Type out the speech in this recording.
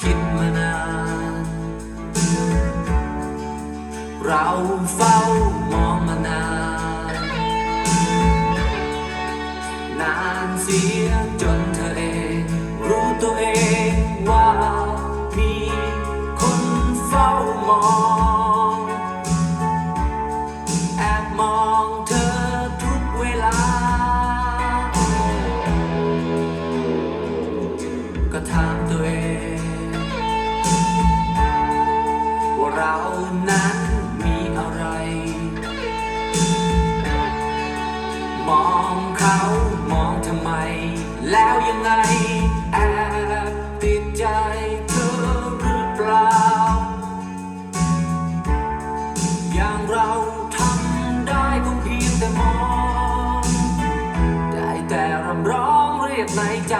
คิดมานาน เราเฝ้ามองมานาน นานเสียจนเธอเอง รู้ตัวเองว่ามีคนเฝ้ามอง มองเขามองทำไม แล้วยังไง แอบติดใจเธอหรือเปล่า อย่างเราทำได้ก็เพียงแต่มอง ได้แต่รำร้องเรียกในใจ